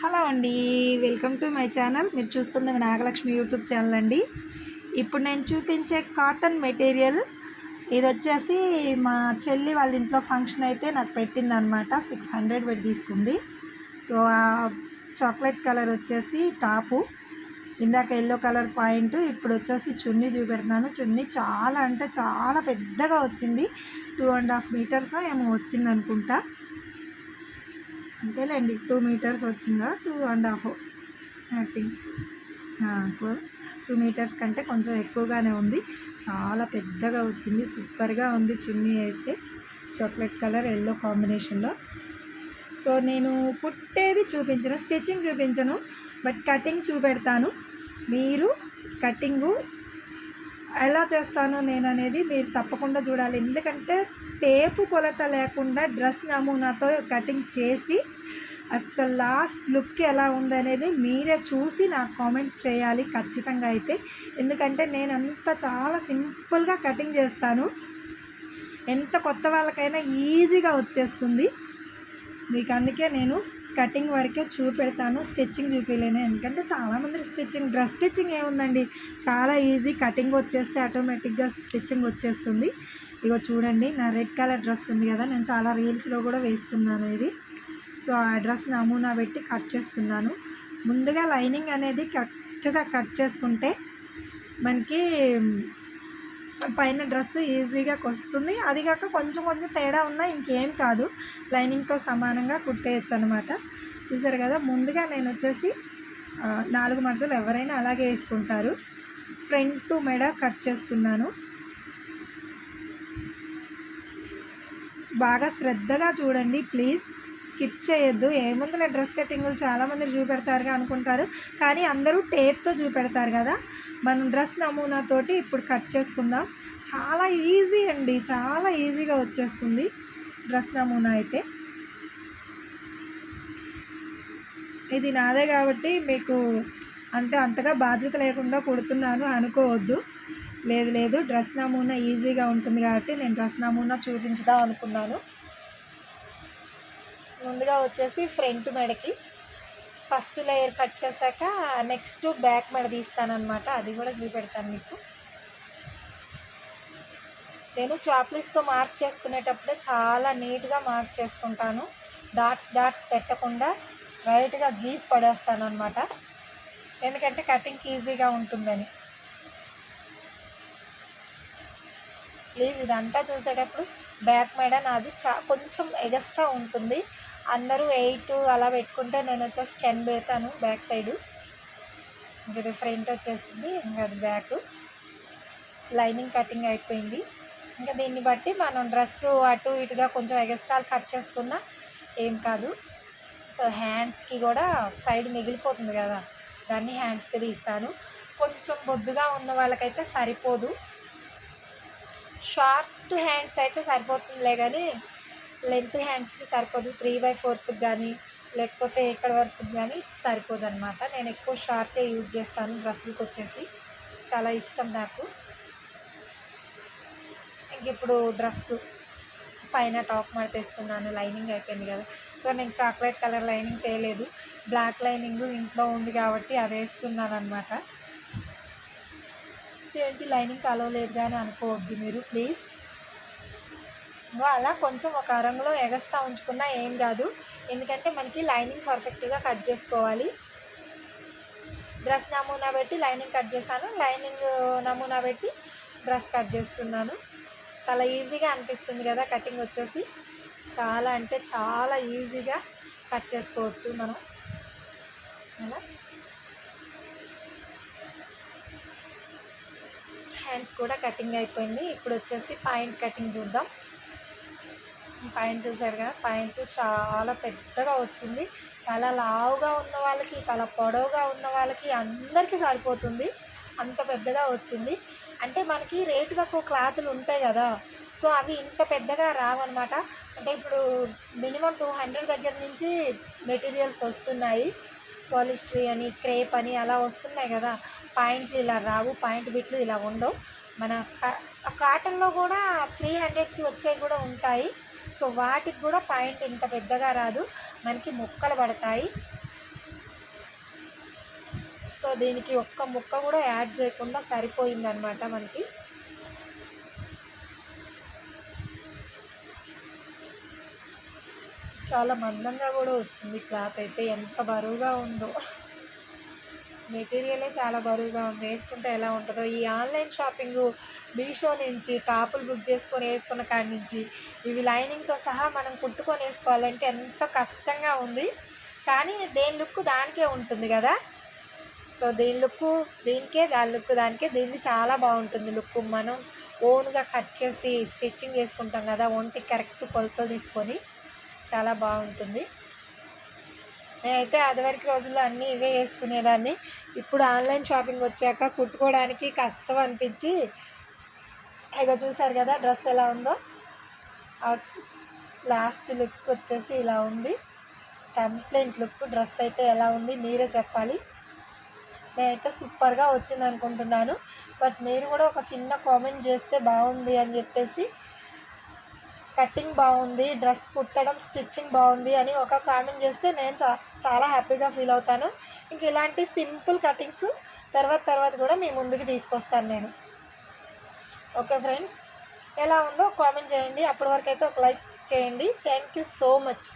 Hello అండి welcome to my channel. మీరు చూస్తున్నది నాగలక్ష్మి యూట్యూబ్ ఛానల్ అండి. ఇప్పుడు నేను చూపించే కాటన్ మెటీరియల్ ఇది వచ్చేసి మా చెల్లి వాళ్ళ ఇంట్లో ఫంక్షన్ అయితే నాకు పెట్టిందనమాట సిక్స్ హండ్రెడ్ పెట్టి తీసుకుంది. సో ఆ చాక్లెట్ కలర్ వచ్చేసి టాపు ఇందాక ఎల్లో కలర్ పాయింట్ ఇప్పుడు వచ్చేసి చున్నీ చూపెడుతున్నాను. చున్నీ చాలా అంటే చాలా పెద్దగా వచ్చింది. టూ అండ్ హాఫ్ మీటర్స్ ఏమో వచ్చింది అనుకుంటా అంతేలేండి. టూ మీటర్స్ వచ్చిందా? Two and half. I think two metres కంటే కొంచెం ఎక్కువగానే ఉంది. చాలా పెద్దగా వచ్చింది. సూపర్గా ఉంది చున్నీ అయితే. చాక్లెట్ కలర్ ఎల్లో కాంబినేషన్లో. సో నేను పుట్టేది చూపించను. స్టిచ్చింగ్ చూపించను. బట్ కటింగ్ చూపెడతాను. మీరు కటింగు ఎలా చేస్తాను నేను అనేది మీరు తప్పకుండా చూడాలి. ఎందుకంటే టేపు కొలత లేకుండా డ్రెస్ నమూనాతో కటింగ్ చేసి అసలు లాస్ట్ లుక్ ఎలా ఉందనేది మీరే చూసి నాకు కామెంట్ చేయాలి ఖచ్చితంగా అయితే. ఎందుకంటే నేను అంత చాలా సింపుల్గా కటింగ్ చేస్తాను. ఎంత కొత్త వాళ్ళకైనా ఈజీగా వచ్చేస్తుంది. మీకు అందుకే నేను కటింగ్ వరకే చూపెడతాను. స్టిచ్చింగ్ చూపించలేను ఎందుకంటే చాలామంది స్టిచ్చింగ్ డ్రెస్ స్టిచ్చింగ్ ఏముందండి? చాలా ఈజీ. కటింగ్ వచ్చేస్తే ఆటోమేటిక్గా స్టిచ్చింగ్ వచ్చేస్తుంది. ఇగో చూడండి నా రెడ్ కలర్ డ్రెస్ ఉంది కదా నేను చాలా రీల్స్లో కూడా వేస్తున్నాను ఇది. సో ఆ డ్రెస్ నమూనా పెట్టి కట్ చేస్తున్నాను. ముందుగా లైనింగ్ అనేది కరెక్ట్గా కట్ చేసుకుంటే మనకి పైన డ్రెస్ ఈజీగా వస్తుంది అది కాక కొంచెం కొంచెం తేడా ఉన్నా ఇంకేం కాదు. లైనింగ్తో సమానంగా కుట్టేయచ్చు అనమాట చూసారు కదా ముందుగా నేను వచ్చేసి నాలుగు మడతలు ఎవరైనా అలాగే వేసుకుంటారు. ఫ్రంట్ టు మెడ కట్ చేస్తున్నాను. బాగా శ్రద్ధగా చూడండి ప్లీజ్. స్కిప్ చేయొద్దు. ఏముందిలే డ్రెస్ కటింగ్లు చాలామంది చూపెడతారుగా అనుకుంటారు. కానీ అందరూ టేప్తో చూపెడతారు కదా. మనం డ్రెస్ నమూనాతోటి ఇప్పుడు కట్ చేసుకుందాం. చాలా ఈజీ అండి. చాలా ఈజీగా వచ్చేస్తుంది డ్రెస్ నమూనా అయితే. ఇది నాదే కాబట్టి మీకు అంటే అంతగా బాధ్యత లేకుండా కుడుతున్నాను అనుకోవద్దు. లేదు లేదు. డ్రెస్ నమూనా ఈజీగా ఉంటుంది కాబట్టి నేను డ్రెస్ నమూనా చూపించుదాం అనుకున్నాను. ముందుగా వచ్చేసి ఫ్రంట్ మెడకి ఫస్ట్ లేయర్ కట్ చేశాక నెక్స్ట్ బ్యాక్ మెడ తీస్తానమాట అది కూడా చూపెడతాను మీకు. నేను చాక్లెట్స్తో మార్క్ చేసుకునేటప్పుడే చాలా నీట్గా మార్క్ చేసుకుంటాను. డాట్స్ డాట్స్ పెట్టకుండా స్ట్రైట్గా గీస్ పడేస్తాను అనమాట ఎందుకంటే కటింగ్కి ఈజీగా ఉంటుందని. ప్లీజ్ ఇదంతా చూసేటప్పుడు బ్యాక్ మేడ నాది చా కొంచెం ఎగస్ట్రా ఉంటుంది. అందరూ ఎయిట్ అలా పెట్టుకుంటే నేను వచ్చేసి టెన్ పెడతాను బ్యాక్ సైడు. ఇంకా ఫ్రంట్ వచ్చేసింది ఇంకా అది బ్యాక్. లైనింగ్ కటింగ్ అయిపోయింది. ఇంకా దీన్ని బట్టి మనం డ్రెస్ అటు ఇటుగా కొంచెం ఎగస్ట్రాల్ కట్ చేసుకున్నా ఏం కాదు. సో హ్యాండ్స్కి కూడా సైడ్ మిగిలిపోతుంది కదా దాన్ని హ్యాండ్స్కి తీస్తాను. కొంచెం బొద్దుగా ఉన్న వాళ్ళకైతే సరిపోదు. షార్ట్ హ్యాండ్స్ అయితే సరిపోతుందిలే కానీ లెంత్ హ్యాండ్స్కి సరిపోదు. త్రీ బై ఫోర్త్కి కానీ లేకపోతే ఎక్కడ వరకు కానీ సరిపోదు అనమాట నేను ఎక్కువ షార్టే యూజ్ చేస్తాను డ్రెస్సులకు వచ్చేసి. చాలా ఇష్టం నాకు. ఇంక ఇప్పుడు డ్రెస్ పైన టాప్ మడతేస్తున్నాను లైనింగ్ అయిపోయింది కదా. సో నేను చాక్లెట్ కలర్ లైనింగ్ తేలేదు. బ్లాక్ లైనింగ్ ఇంట్లో ఉంది కాబట్టి అది వేస్తున్నాను అనమాట ఏంటి లైనింగ్ కలవలేదు కానీ అనుకోవద్దు మీరు ప్లీజ్. అలా కొంచెం ఒక రంగులో ఎగస్ట్రా ఉంచుకున్నా ఏం కాదు. ఎందుకంటే మనకి లైనింగ్ పర్ఫెక్ట్గా కట్ చేసుకోవాలి. డ్రెస్ నమూనా పెట్టి లైనింగ్ కట్ చేస్తాను. లైనింగ్ నమూనా పెట్టి డ్రెస్ కట్ చేస్తున్నాను. చాలా ఈజీగా అనిపిస్తుంది కదా కటింగ్ వచ్చేసి. చాలా అంటే చాలా ఈజీగా కట్ చేసుకోవచ్చు మనం. అలా. హ్యాండ్స్ కూడా కటింగ్ అయిపోయింది. ఇప్పుడు వచ్చేసి పాయింట్ కటింగ్ చూద్దాం. పాయింట్ చూసారు కదా? పాయింట్ చాలా పెద్దగా వచ్చింది. చాలా లావుగా ఉన్న వాళ్ళకి చాలా పొడవుగా ఉన్న వాళ్ళకి అందరికీ సరిపోతుంది. అంత పెద్దగా వచ్చింది. అంటే మనకి రేటు తక్కువ క్లాతులు ఉంటాయి కదా? సో అవి ఇంత పెద్దగా రావన్నమాట. అంటే ఇప్పుడు మినిమం టూ హండ్రెడ్ దగ్గర నుంచి మెటీరియల్స్ వస్తున్నాయి. పాలిస్ట్రీ అని క్రేప్ అని అలా వస్తున్నాయి కదా? పాయింట్లు ఇలా రావు పాయింట్ బిట్లు ఇలా ఉండవు. మన కా- కాటన్లో కూడా త్రీ హండ్రెడ్కి వచ్చేవి కూడా ఉంటాయి. సో వాటికి కూడా పాయింట్ ఇంత పెద్దగా రాదు. మనకి ముక్కలు పడతాయి. సో దీనికి ఒక్క ముక్క కూడా యాడ్ చేయకుండా సరిపోయిందనమాట మనకి. చాలా మందంగా కూడా వచ్చింది క్లాత్ అయితే. ఎంత బరువుగా ఉందో. మెటీరియలే చాలా బరువుగా ఉంది. వేసుకుంటే ఎలా ఉంటుందో ఈ ఆన్లైన్ షాపింగ్ మీషో నుంచి టాపులు బుక్ చేసుకొని వేసుకున్న కాడి నుంచి ఇవి లైనింగ్తో సహా మనం కుట్టుకొని వేసుకోవాలంటే ఎంత కష్టంగా ఉంది. కానీ దేని లుక్ దానికే ఉంటుంది కదా. సో దీని లుక్ దీనికే దాని లుక్ దానికే దీన్ని చాలా బాగుంటుంది లుక్ మనం ఓన్గా కట్ చేసి స్టిచ్చింగ్ చేసుకుంటాం కదా ఒంటికి కరెక్ట్ కొలతలు తీసుకొని చాలా బాగుంటుంది. నేనైతే అదివరకు రోజుల్లో అన్నీ ఇవే వేసుకునేదాన్ని. ఇప్పుడు ఆన్లైన్ షాపింగ్ వచ్చాక కుట్టుకోవడానికి కష్టం అనిపించి ఇక చూసారు కదా డ్రెస్ ఎలా ఉందో? లాస్ట్ లుక్ వచ్చేసి ఇలా ఉంది. కంప్లైంట్ లుక్ డ్రెస్ అయితే ఎలా ఉంది మీరే చెప్పాలి. నేనైతే సూపర్గా వచ్చింది అనుకుంటున్నాను బట్ మీరు కూడా ఒక చిన్న కామెంట్ చేస్తే బాగుంది అని చెప్పేసి కటింగ్ బాగుంది డ్రెస్ కుట్టడం స్టిచ్చింగ్ బాగుంది అని ఒక కామెంట్ చేస్తే నేను చా చాలా హ్యాపీగా ఫీల్ అవుతాను. ఇంక ఇలాంటి సింపుల్ కటింగ్స్ తర్వాత తర్వాత కూడా మీ ముందుకు తీసుకొస్తాను నేను. ఓకే ఫ్రెండ్స్ ఎలా ఉందో కామెంట్ చేయండి. అప్పటి వరకు అయితే ఒక లైక్ చేయండి. Thank you so much.